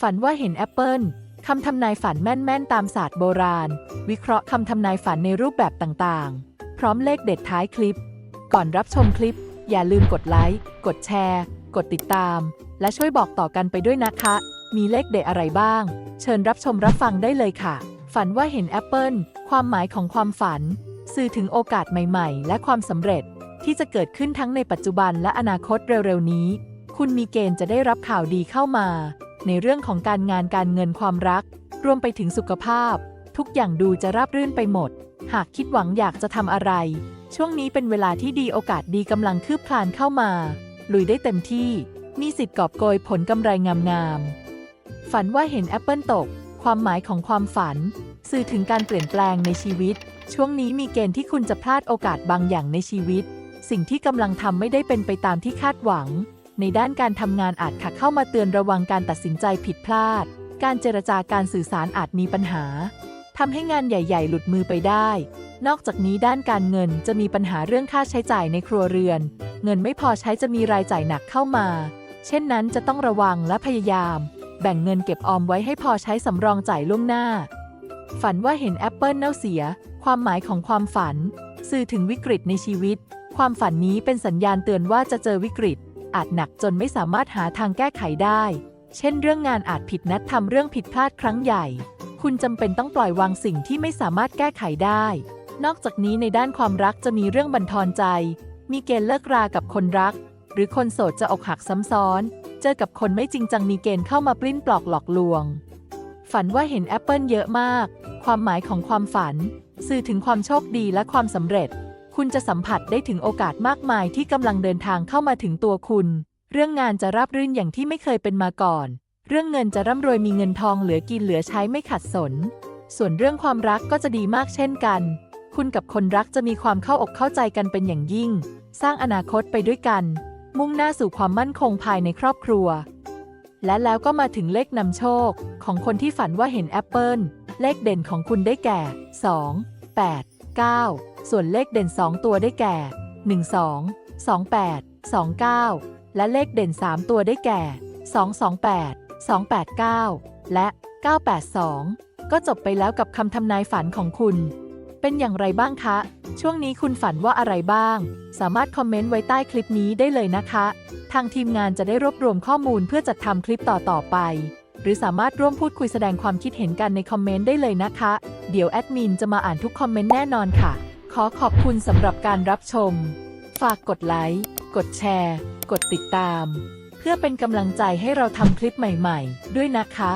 ฝันว่าเห็นแอปเปิลคำทำนายฝันแม่น ๆ ตามศาสตร์โบราณ วิเคราะห์คำทำนายฝันในรูปแบบต่างๆ พร้อมเลขเด็ดท้ายคลิป ก่อนรับชมคลิป อย่าลืมกดไลค์ กดแชร์ กดติดตาม และช่วยบอกต่อกันไปด้วยนะคะ มีเลขเด็ดอะไรบ้าง เชิญรับชมรับฟังได้เลยค่ะ ฝันว่าเห็นแอปเปิลความหมายของความฝัน สื่อถึงโอกาสใหม่ๆ และความสำเร็จ ที่จะเกิดขึ้นทั้งในปัจจุบันและอนาคตเร็วๆนี้ คุณมีเกณฑ์จะได้รับข่าวดีเข้ามา ในเรื่องของการงานการเงินความรัก รวมไปถึงสุขภาพ ทุกอย่างดูจะราบรื่นไปหมด หากคิดหวังอยากจะทำอะไร ช่วงนี้เป็นเวลาที่ดีโอกาสดีกำลังคืบคลานเข้ามา ลุยได้เต็มที่ มีสิทธิ์กอบโกยผลกำไรงามๆ ฝันว่าเห็นแอปเปิลตก ความหมายของความฝัน สื่อถึงการเปลี่ยนแปลงในชีวิต ช่วงนี้มีเกณฑ์ที่คุณจะพลาดโอกาสบางอย่างในชีวิต สิ่งที่กำลังทำไม่ได้เป็นไปตามที่คาดหวัง ในด้านการทำงานอาจขัดเข้ามาเตือนระวังการตัดสินใจผิดพลาด การเจรจาการสื่อสารอาจมีปัญหาทำให้งานใหญ่ ๆ หลุดมือไปได้ นอกจากนี้ด้านการเงินจะมีปัญหาเรื่องค่าใช้จ่ายในครัวเรือน เงินไม่พอใช้จะมีรายจ่ายหนักเข้ามา เช่นนั้นจะต้องระวังและพยายาม แบ่งเงินเก็บออมไว้ให้พอใช้สำรองจ่ายล่วงหน้า ฝันว่าเห็นแอปเปิลเน่าเสีย ความหมายของความฝัน สื่อถึงวิกฤตในชีวิต ความฝันนี้เป็นสัญญาณเตือนว่าจะเจอวิกฤต อาจหนักจนไม่สามารถหาทางแก้ไขได้ เช่น เรื่องงานอาจผิดนัดทำเรื่องผิดพลาดครั้งใหญ่ คุณจำเป็นต้องปล่อยวางสิ่งที่ไม่สามารถแก้ไขได้ นอกจากนี้ในด้านความรักจะมีเรื่องบันทอนใจ มีเกณฑ์เลิกรากับคนรัก หรือคนโสดจะอกหักซ้ำซ้อน เจอกับคนไม่จริงจังมีเกณฑ์เข้ามาปลิ้นปลอกหลอกลวง ฝันว่าเห็นแอปเปิลเยอะมาก ความหมายของความฝัน สื่อถึงความโชคดีและความสำเร็จ คุณจะสัมผัสได้ถึงโอกาสมากมายที่กำลังเดินทางเข้ามาถึงตัวคุณ เรื่องงานจะราบรื่นอย่างที่ไม่เคยเป็นมาก่อน เรื่องเงินจะร่ำรวยมีเงินทองเหลือกินเหลือใช้ไม่ขัดสน ส่วนเรื่องความรักก็จะดีมากเช่นกัน คุณกับคนรักจะมีความเข้าอกเข้าใจกันเป็นอย่างยิ่ง สร้างอนาคตไปด้วยกัน มุ่งหน้าสู่ความมั่นคงภายในครอบครัว และแล้วก็มาถึงเลขนำโชค ของคนที่ฝันว่าเห็นแอปเปิลเลขเด่นของคุณได้แก่ 2 8 9 ส่วนเลขเด่น 2 ตัวได้แก่ 1 2 2 8 2 9 และเลขเด่น 3 ตัวได้แก่ 228 289 และ 982 ก็จบไปแล้วกับคำทำนายฝันของคุณ เป็นอย่างไรบ้างคะ ช่วงนี้คุณฝันว่าอะไรบ้าง สามารถคอมเมนต์ไว้ใต้คลิปนี้ได้เลยนะคะ ทางทีมงานจะได้รวบรวมข้อมูลเพื่อจัดทำคลิปต่อ ๆ ไป หรือสามารถร่วมพูดคุยแสดงความคิดเห็นกันในคอมเมนต์ได้เลยนะคะ เดี๋ยวแอดมินจะมาอ่านทุกคอมเมนต์แน่นอนค่ะ ขอขอบคุณสำหรับการรับชม ฝากกดไลค์ กดแชร์ กดติดตาม เพื่อเป็นกำลังใจให้เราทำคลิปใหม่ ๆ ด้วยนะคะ